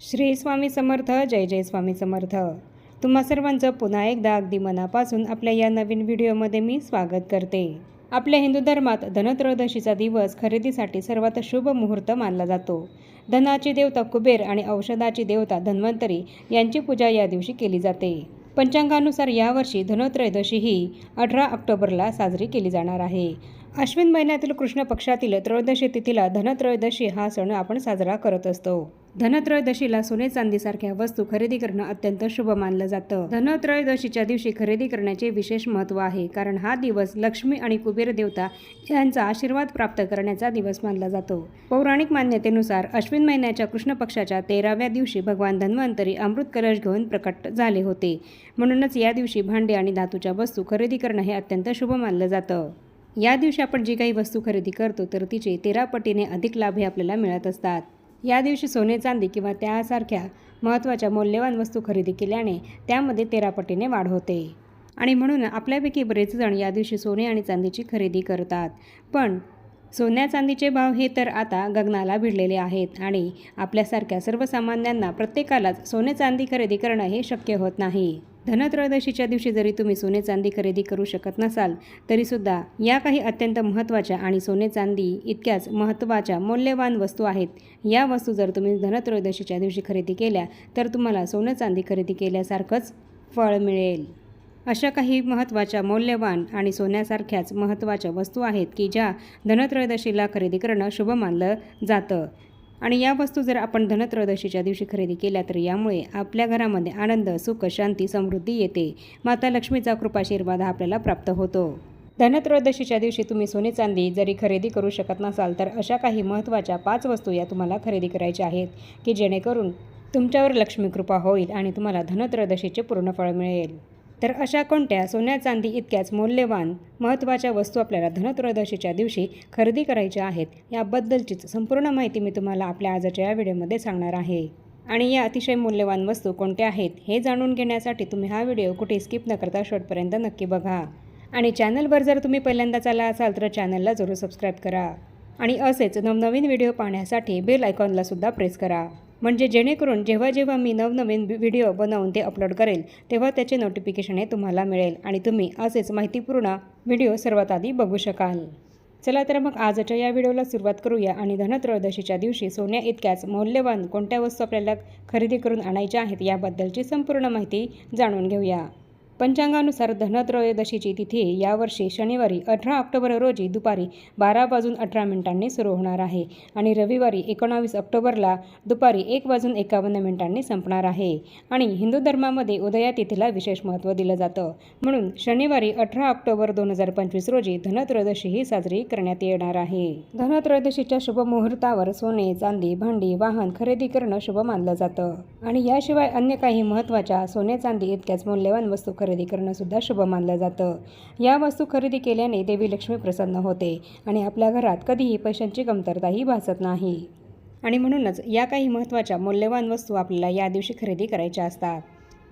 श्री स्वामी समर्थ जय जय स्वामी समर्थ. तुम्हा सर्वांचं पुन्हा एकदा अगदी मनापासून आपल्या या नवीन व्हिडिओमध्ये मी स्वागत करते. आपल्या हिंदू धर्मात धनत्रयोदशीचा दिवस खरेदीसाठी सर्वात शुभ मुहूर्त मानला जातो. धनाची देवता कुबेर आणि औषधाची देवता धन्वंतरी यांची पूजा या दिवशी केली जाते. पंचांगानुसार यावर्षी धनत्रयोदशी ही अठरा ऑक्टोबरला साजरी केली जाणार आहे. अश्विन महिन्यातील कृष्ण पक्षातील त्रयोदशी तिथीला धनत्रयोदशी हा सण आपण साजरा करत असतो. धनत्रयोदशीला सोने चांदीसारख्या वस्तू खरेदी करणं अत्यंत शुभ मानलं जातं. धनत्रयोदशीच्या दिवशी खरेदी करण्याचे विशेष महत्त्व आहे कारण हा दिवस लक्ष्मी आणि कुबेर देवता यांचा आशीर्वाद प्राप्त करण्याचा दिवस मानला जातो. पौराणिक मान्यतेनुसार अश्विन महिन्याच्या कृष्ण पक्षाच्या तेराव्या दिवशी भगवान धन्वंतरी अमृत कलश घेऊन प्रकट झाले होते. म्हणूनच या दिवशी भांडे आणि धातूच्या वस्तू खरेदी करणं हे अत्यंत शुभ मानलं जातं. या दिवशी आपण जी काही वस्तू खरेदी करतो तर तिचे तेरा पटीने अधिक लाभ हे आपल्याला मिळत असतात. या दिवशी सोने चांदी किंवा त्यासारख्या महत्त्वाच्या मौल्यवान वस्तू खरेदी केल्याने त्यामध्ये तेरा पटीने वाढ होते. आणि म्हणून आपल्यापैकी बरेच जण या दिवशी सोने आणि चांदीची खरेदी करतात. पण सोन्या चांदीचे भाव हे तर आता गगनाला भिडलेले आहेत आणि आपल्यासारख्या सर्वसामान्यांना प्रत्येकालाच सोने चांदी खरेदी करणं हे शक्य होत नाही. धनत्रयोदशीच्या दिवशी जरी तुम्ही सोने चांदी खरेदी करू शकत नसाल तरीसुद्धा या काही अत्यंत महत्त्वाच्या आणि सोने चांदी इतक्याच महत्त्वाच्या मौल्यवान वस्तू आहेत. या वस्तू जर तुम्ही धनत्रयोदशीच्या दिवशी खरेदी केल्या तर तुम्हाला सोनं चांदी खरेदी केल्यासारखंच फळ मिळेल. अशा काही महत्त्वाच्या मौल्यवान आणि सोन्यासारख्याच महत्त्वाच्या वस्तू आहेत की ज्या धनत्रयोदशीला खरेदी करणं शुभ मानलं जातं. आणि या वस्तू जर आपण धनत्रयोदशीच्या दिवशी खरेदी केल्या तर यामुळे आपल्या घरामध्ये आनंद सुख शांती समृद्धी येते. माता लक्ष्मीचा कृपाशीर्वाद आपल्याला प्राप्त होतो. धनत्रयोदशीच्या दिवशी तुम्ही सोने चांदी जरी खरेदी करू शकत नसाल तर अशा काही महत्त्वाच्या पाच वस्तू या तुम्हाला खरेदी करायच्या आहेत की जेणेकरून तुमच्यावर लक्ष्मी कृपा होईल आणि तुम्हाला धनत्रयोदशीचे पूर्ण फळ मिळेल. तर अशा कोणत्या सोन्या चांदी इतक्याच मौल्यवान महत्त्वाच्या वस्तू आपल्याला धनत्रयोदशीच्या दिवशी खरेदी करायच्या आहेत याबद्दलचीच संपूर्ण माहिती मी तुम्हाला आपल्या आजच्या या व्हिडिओमध्ये सांगणार आहे. आणि या अतिशय मूल्यवान वस्तू कोणत्या आहेत हे जाणून घेण्यासाठी तुम्ही हा व्हिडिओ कुठे स्किप न करता शेवटपर्यंत नक्की बघा. आणि चॅनलवर जर तुम्ही पहिल्यांदाच आला असाल तर चॅनलला जरूर सबस्क्राईब करा. आणि असेच नवनवीन व्हिडिओ पाहण्यासाठी बेल आयकॉनला सुद्धा प्रेस करा. म्हणजे जेणेकरून जेव्हा जेव्हा मी नवनवीन व्हिडिओ बनवून ते अपलोड करेल तेव्हा त्याचे नोटिफिकेशन हे तुम्हाला मिळेल आणि तुम्ही असेच माहितीपूर्ण व्हिडिओ सर्वात आधी बघू शकाल. चला तर मग आजच्या या व्हिडिओला सुरुवात करूया आणि धनत्रयोदशीच्या दिवशी सोन्या इतक्याच मौल्यवान कोणत्या वस्तू आपल्याला खरेदी करून आणायच्या आहेत याबद्दलची संपूर्ण माहिती जाणून घेऊया. पंचांगानुसार धनत्रयोदशीची तिथी यावर्षी शनिवारी अठरा ऑक्टोबर रोजी दुपारी बारा वाजून अठरा मिनिटांनी सुरू होणार आहे आणि रविवारी एकोणावीस ऑक्टोबरला दुपारी एक वाजून एकावन्न मिनिटांनी संपणार आहे. आणि हिंदू धर्मामध्ये उदया तिथीला विशेष महत्त्व दिलं जातं. म्हणून शनिवारी अठरा ऑक्टोबर दोन हजार पंचवीस रोजी धनत्रयोदशी ही साजरी करण्यात येणार आहे. धनत्रयोदशीच्या शुभ मुहूर्तावर सोने चांदी भांडी वाहन खरेदी करणं शुभ मानलं जातं. आणि याशिवाय अन्य काही महत्त्वाच्या सोने चांदी इतक्याच मौल्यवान वस्तू खरेदी करणं सुद्धा शुभ मानलं जातं. या वस्तू खरेदी केल्याने देवी लक्ष्मी प्रसन्न होते आणि आपल्या घरात कधीही पैशांची कमतरताही भासत नाही. आणि म्हणूनच या काही महत्त्वाच्या मौल्यवान वस्तू आपल्याला या दिवशी खरेदी करायच्या असतात.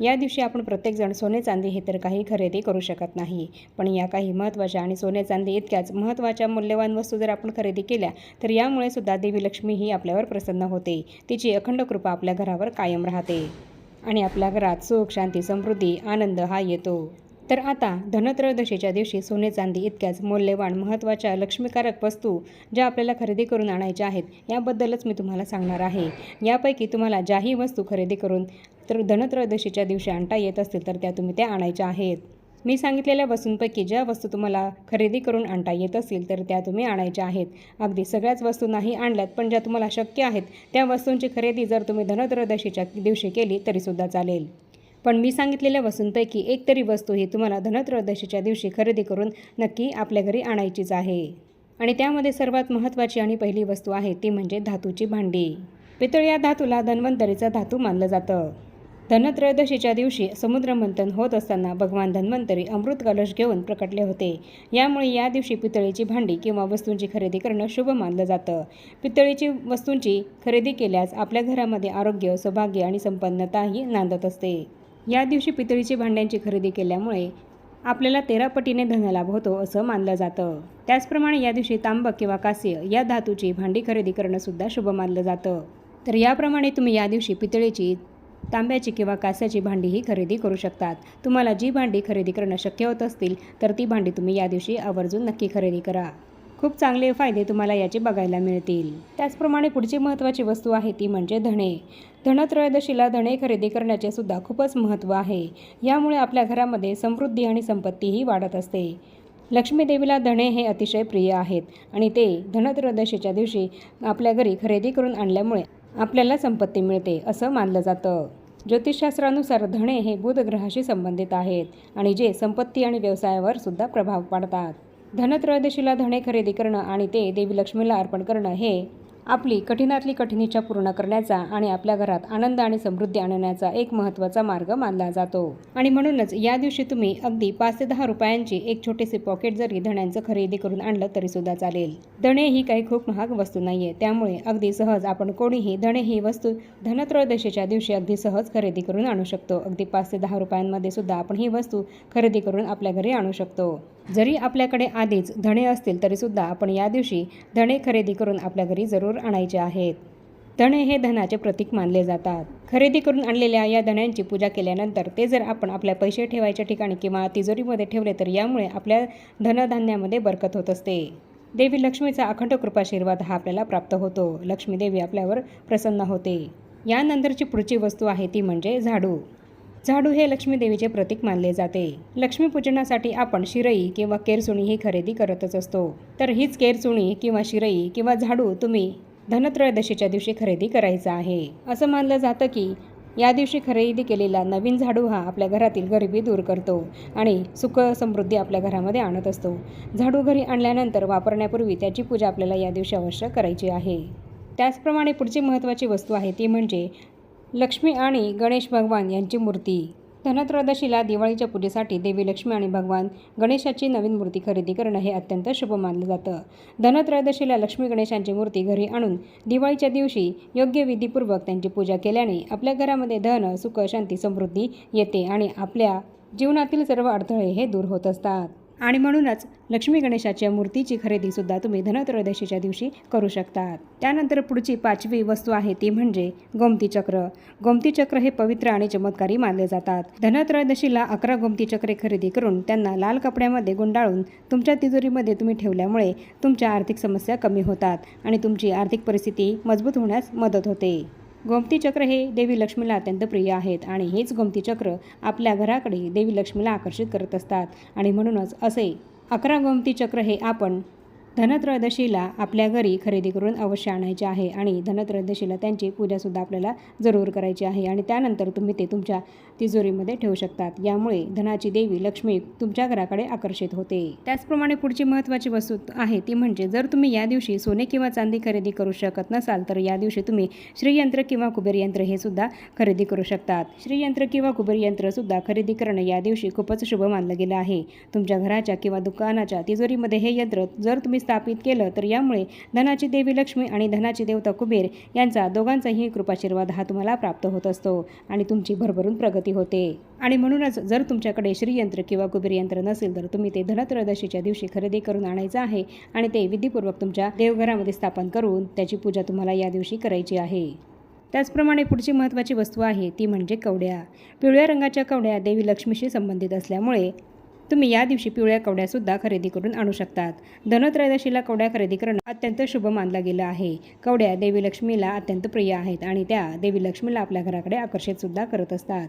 या दिवशी आपण प्रत्येकजण सोने चांदी हे तर काही खरेदी करू शकत नाही. पण या काही महत्त्वाच्या आणि सोने चांदी इतक्याच महत्त्वाच्या मूल्यवान वस्तू जर आपण खरेदी केल्या तर यामुळे सुद्धा देवी लक्ष्मी ही आपल्यावर प्रसन्न होते. तिची अखंड कृपा आपल्या घरावर कायम राहते. आणि आपल्या घरात सुख शांती समृद्धी आनंद हा येतो. तर आता धनत्रयोदशीच्या दिवशी सोने चांदी इतक्याच मौल्यवान महत्त्वाच्या लक्ष्मीकारक वस्तू ज्या आपल्याला खरेदी करून आणायच्या आहेत याबद्दलच मी तुम्हाला सांगणार आहे. यापैकी तुम्हाला ज्याही वस्तू खरेदी करून तर धनत्रयोदशीच्या दिवशी आणता येत असतील तर त्या तुम्ही त्या आणायच्या आहेत. मी सांगितलेल्या वस्तूंपैकी ज्या वस्तू तुम्हाला खरेदी करून आणता येत असतील तर त्या तुम्ही आणायच्या आहेत. अगदी सगळ्याच वस्तू नाही आणल्यात पण ज्या तुम्हाला शक्य आहेत त्या वस्तूंची खरेदी जर तुम्ही धनत्रयोदशीच्या दिवशी केली तरीसुद्धा चालेल. पण मी सांगितलेल्या वस्तूंपैकी एक तरी वस्तू ही तुम्हाला धनत्रयोदशीच्या दिवशी खरेदी करून नक्की आपल्या घरी आणायचीच आहे. आणि त्यामध्ये सर्वात महत्त्वाची आणि पहिली वस्तू आहे ती म्हणजे धातूची भांडी. पितळ या धातूला धन्वंतरीचा धातू मानलं जातं. धनत्रयोदशीच्या दिवशी समुद्रमंथन होत असताना भगवान धन्वंतरी अमृत कलश घेऊन प्रकटले होते. यामुळे या दिवशी पितळीची भांडी किंवा वस्तूंची खरेदी करणं शुभ मानलं जातं. पितळीची वस्तूंची खरेदी केल्यास आपल्या घरामध्ये आरोग्य सौभाग्य आणि संपन्नताही नांदत असते. या दिवशी पितळीची भांड्यांची खरेदी केल्यामुळे आपल्याला तेरा पटीने धनलाभ होतो असं मानलं जातं. त्याचप्रमाणे या दिवशी तांब किंवा कास्य या धातूची भांडी खरेदी करणंसुद्धा शुभ मानलं जातं. तर याप्रमाणे तुम्ही या दिवशी पितळेची तांब्याची किंवा कास्याची भांडीही खरेदी करू शकतात. तुम्हाला जी भांडी खरेदी करणं शक्य होत असतील तर ती भांडी तुम्ही या दिवशी आवर्जून नक्की खरेदी करा. खूप चांगले फायदे तुम्हाला याचे बघायला मिळतील. त्याचप्रमाणे पुढची महत्त्वाची वस्तू आहे ती म्हणजे धणे. धनत्रयोदशीला धणे खरेदी करण्याचे सुद्धा खूपच महत्त्व आहे. यामुळे आपल्या घरामध्ये समृद्धी आणि संपत्तीही वाढत असते. लक्ष्मीदेवीला धणे हे अतिशय प्रिय आहेत आणि ते धनत्रयोदशीच्या दिवशी आपल्या घरी खरेदी करून आणल्यामुळे आपल्याला संपत्ती मिळते असं मानलं जातं. ज्योतिषशास्त्रानुसार धणे हे बुध ग्रहाशी संबंधित आहेत आणि जे संपत्ती आणि व्यवसायावर सुद्धा प्रभाव पाडतात. धनत्रयोदशीला धणे खरेदी करणं आणि ते देवी लक्ष्मीला अर्पण करणं हे आपली कठीणातली कठीणीच्या पूर्ण करण्याचा आणि आपल्या घरात आनंद आणि समृद्धी आणण्याचा एक महत्त्वाचा मार्ग मानला जातो. आणि म्हणूनच या दिवशी तुम्ही अगदी पाच ते दहा रुपयांची एक छोटीशी पॉकेट जरी धण्यांचं खरेदी करून आणलं तरी सुद्धा चालेल. धणे ही काही खूप महाग वस्तू नाहीये. त्यामुळे अगदी सहज आपण कोणीही धणे ही वस्तू धनत्रयोदशीच्या दिवशी अगदी सहज खरेदी करून आणू शकतो. अगदी पाच ते दहा रुपयांमध्ये सुद्धा आपण ही वस्तू खरेदी करून आपल्या घरी आणू शकतो. जरी आपल्याकडे आधीच धणे असतील तरीसुद्धा आपण या दिवशी धणे खरेदी करून आपल्या घरी जरूर आणायचे आहेत. धणे हे धनाचे प्रतीक मानले जातात. खरेदी करून आणलेल्या या धण्यांची पूजा केल्यानंतर ते जर आपण आपल्या पैसे ठेवायच्या ठिकाणी किंवा तिजोरीमध्ये ठेवले तर यामुळे आपल्या धनधान्यामध्ये बरकत होत असते. देवी लक्ष्मीचा अखंड कृपाशीर्वाद हा आपल्याला प्राप्त होतो. लक्ष्मी देवी आपल्यावर प्रसन्न होते. यानंतरची पुढची वस्तू आहे ती म्हणजे झाडू. झाडू हे लक्ष्मी देवीचे प्रतीक मानले जाते. लक्ष्मीपूजनासाठी आपण शिरई किंवा केरसुणी ही खरेदी करतच असतो. तर हीच केरसुणी किंवा शिरई किंवा झाडू तुम्ही धनत्रयोदशीच्या दिवशी खरेदी करायचा आहे. असं मानलं जातं की या दिवशी खरेदी केलेला नवीन झाडू हा आपल्या घरातील गरिबी दूर करतो आणि सुख समृद्धी आपल्या घरामध्ये आणत असतो. झाडू घरी आणल्यानंतर वापरण्यापूर्वी त्याची पूजा आपल्याला या दिवशी अवश्य करायची आहे. त्याचप्रमाणे पुढची महत्त्वाची वस्तू आहे ती म्हणजे लक्ष्मी आणि गणेश भगवान यांची मूर्ती. धनत्रयोदशीला दिवाळीच्या पूजेसाठी देवी लक्ष्मी आणि भगवान गणेशाची नवीन मूर्ती खरेदी करणं हे अत्यंत शुभ मानलं जातं. धनत्रयोदशीला लक्ष्मी गणेशांची मूर्ती घरी आणून दिवाळीच्या दिवशी योग्य विधीपूर्वक त्यांची पूजा केल्याने आपल्या घरामध्ये धन सुख शांती समृद्धी येते आणि आपल्या जीवनातील सर्व अडथळे हे दूर होत असतात. आणि म्हणूनच लक्ष्मी गणेशाच्या मूर्तीची खरेदीसुद्धा तुम्ही धनत्रयोदशीच्या दिवशी करू शकतात. त्यानंतर पुढची पाचवी वस्तू आहे ती म्हणजे गोमती चक्र. गोमती चक्र हे पवित्र आणि चमत्कारी मानले जातात. धनत्रयोदशीला अकरा गोमती चक्रे खरेदी करून त्यांना लाल कपड्यामध्ये गुंडाळून तुमच्या तिजोरीमध्ये तुम्ही ठेवल्यामुळे तुमच्या आर्थिक समस्या कमी होतात आणि तुमची आर्थिक परिस्थिती मजबूत होण्यास मदत होते. गोमती चक्र हे देवी लक्ष्मीला अत्यंत प्रिय आहेत आणि हेच गोमती चक्र आपल्या घराकडे देवी लक्ष्मीला आकर्षित करत असतात. आणि म्हणूनच असे अकरा गोमती चक्र हे आपण धनत्रयोदशीला आपल्या घरी खरेदी करून अवश्य आणायचे आहे आणि धनत्रयोदशीला त्यांची पूजासुद्धा आपल्याला जरूर करायची आहे आणि त्यानंतर तुम्ही ते तुमच्या तिजोरीमध्ये ठेवू शकतात. यामुळे धनाची देवी लक्ष्मी तुमच्या घराकडे आकर्षित होते. त्याचप्रमाणे पुढची महत्त्वाची वस्तू आहे ती म्हणजे जर तुम्ही या दिवशी सोने किंवा चांदी खरेदी करू शकत नसाल तर या दिवशी तुम्ही श्रीयंत्र किंवा कुबेर यंत्र हे सुद्धा खरेदी करू शकतात. श्रीयंत्र किंवा कुबेर यंत्रसुद्धा खरेदी करणं या दिवशी खूपच शुभ मानलं गेलं आहे. तुमच्या घराच्या किंवा दुकानाच्या तिजोरीमध्ये हे यंत्र जर तुम्ही स्थापित केलं. तर यामुळे धनाची देवी लक्ष्मी आणि धनाची देवता कुबेर यांचा दोघांचाही कृपाशीर्वाद हा तुम्हाला प्राप्त होत असतो आणि तुमची भरभरून प्रगती होते. आणि म्हणूनच जर तुमच्याकडे श्रीयंत्र किंवा कुबेर यंत्र नसेल तर तुम्ही ते धनत्रयोदशीच्या दिवशी खरेदी करून आणायचं आहे आणि ते विधीपूर्वक तुमच्या देवघरामध्ये स्थापन करून त्याची पूजा तुम्हाला या दिवशी करायची आहे. त्याचप्रमाणे पुढची महत्त्वाची वस्तू आहे ती म्हणजे कवड्या. पिवळ्या रंगाच्या कवड्या देवी लक्ष्मीशी संबंधित असल्यामुळे तुम्ही या दिवशी पिवळ्या कवड्यासुद्धा खरेदी करून आणू शकतात. धनत्रयोदशीला कवड्या खरेदी करणं अत्यंत शुभ मानलं गेलं आहे. कवड्या देवी लक्ष्मीला अत्यंत प्रिय आहेत आणि त्या देवी लक्ष्मीला आपल्या घराकडे आकर्षितसुद्धा करत असतात.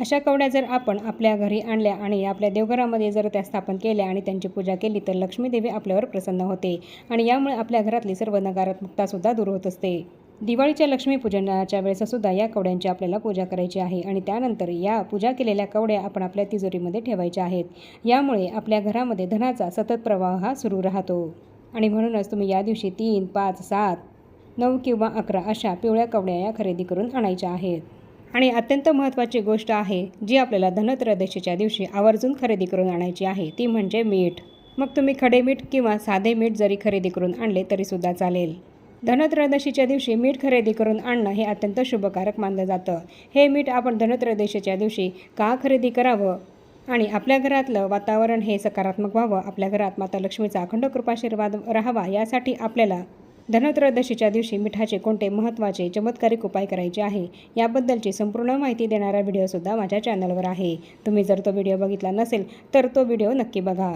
अशा कवड्या जर आपण आपल्या घरी आणल्या आणि आपल्या देवघरामध्ये जर त्या स्थापन केल्या आणि त्यांची पूजा केली तर लक्ष्मीदेवी आपल्यावर प्रसन्न होते आणि यामुळे आपल्या घरातली सर्व नकारात्मकतासुद्धा दूर होत असते. दिवाळीच्या लक्ष्मीपूजनाच्या वेळेस सुद्धा या कवड्यांची आपल्याला पूजा करायची आहे आणि त्यानंतर या पूजा केलेल्या कवड्या आपण आपल्या तिजोरीमध्ये ठेवायच्या आहेत. यामुळे आपल्या घरामध्ये धनाचा सतत प्रवाह हा सुरू राहतो. आणि म्हणूनच तुम्ही या दिवशी तीन पाच सात नऊ किंवा अकरा अशा पिवळ्या कवड्या या खरेदी करून आणायच्या आहेत. आणि अत्यंत महत्त्वाची गोष्ट आहे जी आपल्याला धनत्रयोदशीच्या दिवशी आवर्जून खरेदी करून आणायची आहे ती म्हणजे मीठ. मग तुम्ही खडे मीठ किंवा साधे मीठ जरी खरेदी करून आणले तरीसुद्धा चालेल. धनत्रयोदशीच्या दिवशी मीठ खरेदी करून आणणं हे अत्यंत शुभकारक मानलं जातं. हे मीठ आपण धनत्रयोदशीच्या दिवशी का खरेदी करावं? आणि आपल्या घरातलं वातावरण हे सकारात्मक व्हावं? आपल्या घरात माता लक्ष्मीचा अखंड कृपाशीर्वाद राहावा? यासाठी आपल्याला धनत्रयोदशीच्या दिवशी मिठाचे कोणते महत्त्वाचे चमत्कारिक उपाय करायचे आहे? याबद्दलची संपूर्ण माहिती देणारा व्हिडिओसुद्धा माझ्या चॅनलवर आहे. तुम्ही जर तो व्हिडिओ बघितला नसेल तर तो व्हिडिओ नक्की बघा.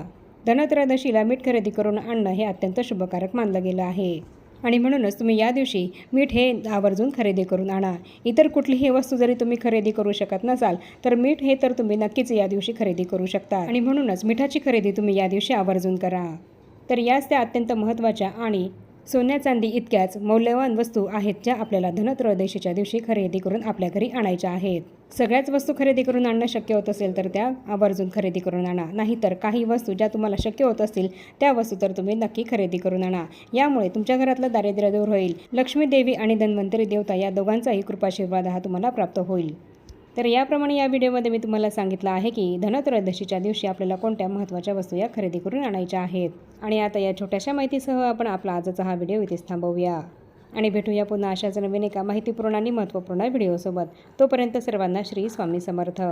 धनत्रयोदशीला मीठ खरेदी करून आणणं हे अत्यंत शुभकारक मानलं गेलं आहे. आणि म्हणूनच तुम्ही या दिवशी मीठ हे आवर्जून खरेदी करून आणा. इतर कुठलीही वस्तू जरी तुम्ही खरेदी करू शकत नसाल तर मीठ हे तर तुम्ही नक्कीच या दिवशी खरेदी करू शकता. आणि म्हणूनच मिठाची खरेदी तुम्ही या दिवशी आवर्जून करा. तर याच त्या अत्यंत महत्त्वाच्या आणि सोन्या चांदी इतक्याच मौल्यवान वस्तू आहेत ज्या आपल्याला धनत्रयोदशीच्या दिवशी खरेदी करून आपल्या घरी आणायच्या आहेत. सगळ्याच वस्तू खरेदी करून आणणं शक्य होत असेल तर त्या आवर्जून खरेदी करून आणा. नाहीतर काही वस्तू ज्या तुम्हाला शक्य होत असतील त्या वस्तू तर तुम्ही नक्की खरेदी करून आणा. यामुळे तुमच्या घरातलं दारिद्र्य दूर होईल. लक्ष्मी देवी आणि धन्वंतरी देवता या दोघांचाही कृपाशीर्वाद हा तुम्हाला प्राप्त होईल. तर याप्रमाणे या व्हिडिओमध्ये मी तुम्हाला सांगितलं आहे की धनत्रयोदशीच्या दिवशी आपल्याला कोणत्या महत्त्वाच्या वस्तू या खरेदी करून आणायच्या आहेत. आणि आता या छोट्याशा माहितीसह आपण आपला आजचा हा व्हिडिओ इथेच थांबवूया. आणि भेटूया पुन्हा अशाच नवीन एका माहितीपूर्ण आणि महत्त्वपूर्ण व्हिडिओसोबत. तोपर्यंत सर्वांना श्री स्वामी समर्थ.